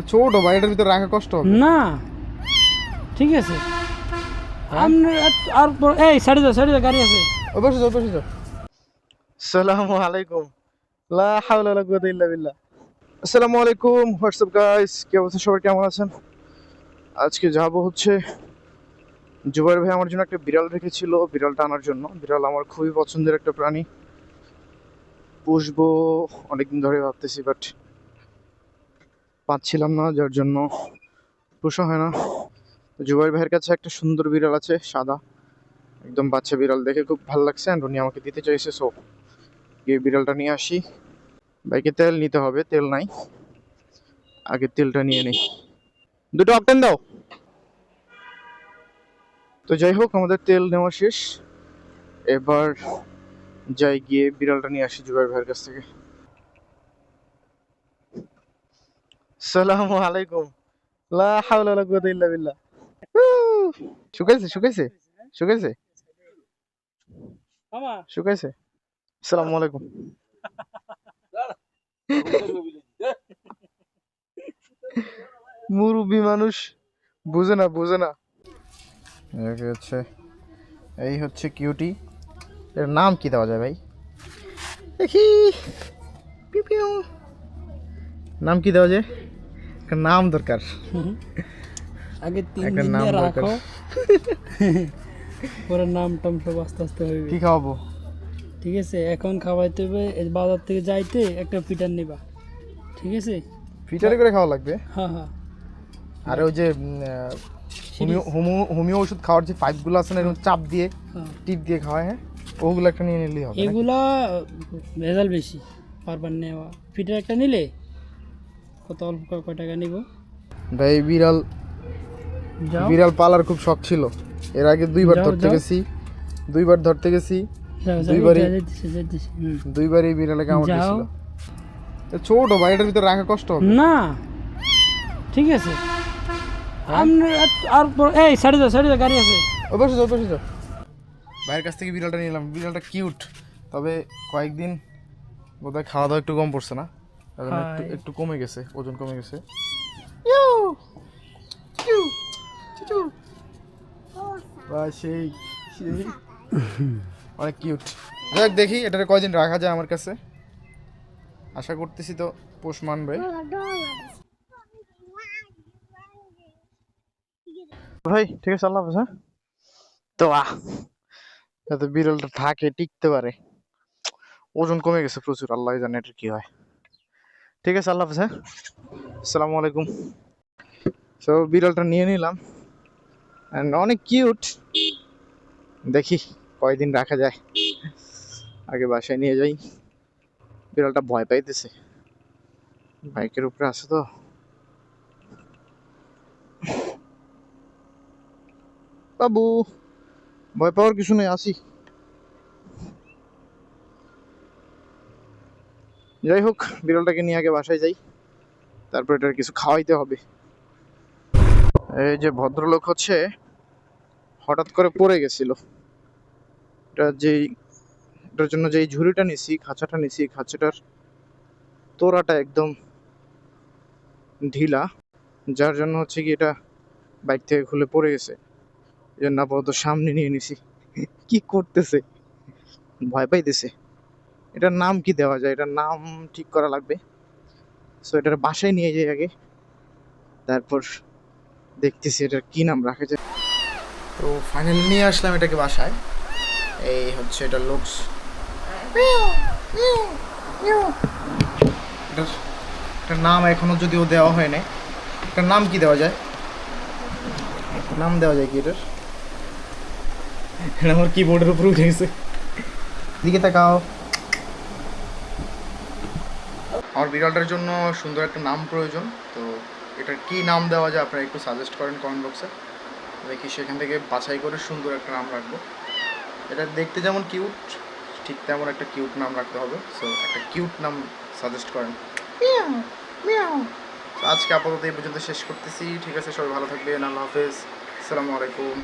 ছোট ভাই এটার ভিতরে রাখা কষ্ট হবে। না। ঠিক আছে। আপনি আর- এই সাইডে যাও সাইডে যাও গাড়ি আছে। ও বসে যাও বসে যাও। আসসালামু আলাইকুম। লা হাওলা ওয়ালা কুওয়াতা ইল্লা বিল্লাহ। আসসালামু আলাইকুম হোয়াটসঅ্যাপ গাইস? কি অবস্থা? সবাই কেমন আছেন? আজকে যাব হচ্ছে জুবাইর ভাই আমার জন্য একটা বিড়াল রেখেছিল বিড়ালটা আনার জন্য। বিড়াল আমার খুবই পছন্দের একটা প্রাণী। পুষবো অনেকদিন ধরে ভাবতেছি বাট পাচ্ছিলাম না, যার জন্য পোষা হয় না। জুবাই ভাইয়ের কাছে একটা সুন্দর বিড়াল আছে, সাদা। একদম বাচ্চা বিড়াল, দেখে খুব ভালো লাগছে অ্যান্ড উনি আমাকে দিতে চাইছে সো গিয়ে বিড়ালটা নিয়ে আসি। বাইকে তেল নিতে হবে, তেল নাই। আগে তেলটা নিয়ে নেই। দুটো অপটেন দাও। তো যাই হোক, আমাদের তেল নেওয়া শেষ। এবার যাই গিয়ে বিড়ালটা নিয়ে আসি জুবাইর ভাইয়ের কাছ থেকে। সালামু আলাইকুম। লা হাওলা ওয়ালা কুওয়াতা ইল্লা বিল্লাহ। শুকাইছে শুকাইছে শুকাইছে? মামা। শুকাইছে? আসসালামু আলাইকুম। মুরব্বী মানুষ বুঝে না বুঝে না। এই হচ্ছে এই হচ্ছে কিউটি। এর নাম কি দেওয়া যায় ভাই? দেখি। পিউ পিউ। নাম কি দেওয়া যায়? একটা নাম দরকার। আগে তিন দিন নাম রাখো। পরে নাম টাম সব আস্তে আস্তে হইবে। কি খাওয়াবো? ঠিক আছে এখন খাওয়াইতে হবে বাজার থেকে যাইতে একটা ফিটার নিবা। ঠিক আছে? ফিটারে করে খাওয়া লাগবে? হ্যাঁ হ্যাঁ। আর ওই যে হোমিও ওষুধ খাওয়ার যে পাইপগুলো আছে না এরকম চাপ দিয়ে হ্যাঁ। টিপ দিয়ে খাওয়ায় হ্যাঁ? ওগুলো একটা নিয়ে নিলেই হবে এগুলা ভেজাল বেশি বারবার নেওয়া। ফিটার একটা নিলে কত অল্প কয় টাকা নিব? ভাই বিড়াল বিড়াল পালার খুব শখ ছিল। এর আগে দুইবার ধরতে গেছি। দুইবার ধরতে গেছি। দুইবারই- যা- যাইতেছি, যাইতেছি, হুম। দুইবার এই বিড়ালে কামড়। দিয়েছিল। ছোট ভাই এটার ভিতরে রাখা কষ্ট হবে। না। ঠিক আছে। আপনি আর- আর এই সাইডে যাও সাইডে যাও গাড়ি আছে। ও বসে যাও বসে যাও। ভাইয়ের কাছ থেকে বিড়ালটা নিলাম বিড়ালটা কিউট তবে কয়েকদিন বোধহয় খাওয়া দাওয়া একটু কম পড়ছে না। জন্য একটু একটু কমে গেছে ওজন কমে গেছে। সেই সেই। অনেক কিউট যাক দেখি এটারে কয়দিন রাখা যায় আমার কাছে। আশা করতেছি তো পোষ মানবে। ভাই ঠিক আছে আল্লাহ হ্যাঁ? তো আহ। যাতে বিড়ালটা থাকে টিকতে পারে। ওজন কমে গেছে প্রচুর আল্লাহ জানে এটা কি হয়। ঠিক আছে, আল্লাহ হাফেজ হ্যাঁ? আসসালামু আলাইকুম। সো বিড়ালটা নিয়ে নিলাম। অ্যান্ড অনেক কিউট দেখি, কয়দিন রাখা যায়। আগে বাসায় নিয়ে যাই। বিড়ালটা ভয় পাইতেছে। বাইকের উপরে আছে তো। বাবু, ভয় পাওয়ার কিছু নেই, আসি। যাই হোক, বিড়ালটাকে নিয়ে আগে বাসায় যাই। তারপর এটার কিছু খাওয়াইতে হবে। এই যে ভদ্রলোক হচ্ছে, হঠাৎ করে পড়ে গেছিল। এটা যেই, এটার জন্য যেই ঝুড়িটা নিছি, খাঁচাটা নিছি খাঁচাটার তোরাটা একদম ঢিলা, যার জন্য হচ্ছে কি এটা বাইক থেকে খুলে পড়ে গেছে। এই জন্য আপাতত সামনে নিয়ে নিছি। কি করতেছে? ভয় পাইতেছে। এটার নাম কি দেওয়া যায়? এটার নাম ঠিক করা লাগবে। সো এটার বাসায় নিয়ে যাই আগে। তারপর দেখতেছি এটার কি নাম রাখা যায়। তো ফাইনালি নিয়ে আসলাম এটাকে বাসায়। এই হচ্ছে এটা লুকস এটার নাম এখনও যদিও দেওয়া হয় নাই। এটার নাম কি দেওয়া যায়? নাম দেওয়া যায় কি এটার? এটা আমার কিবোর্ডের উপর উঠে গেছে। দিকে তাকাও। আমার বিড়ালটার জন্য সুন্দর একটা নাম প্রয়োজন তো এটার কি নাম দেওয়া যায় আপনারা একটু সাজেস্ট করেন কমেন্ট বক্সে দেখি সেখান থেকে বাছাই করে সুন্দর একটা নাম রাখব। এটা দেখতে যেমন কিউট ঠিক তেমন একটা কিউট নাম রাখতে হবে সো একটা কিউট নাম সাজেস্ট করেন। আজকে আপাতত এই পর্যন্ত শেষ করতেছি ঠিক আছে সবাই ভালো থাকবেন আল্লাহ হাফেজ আসসালামু আলাইকুম।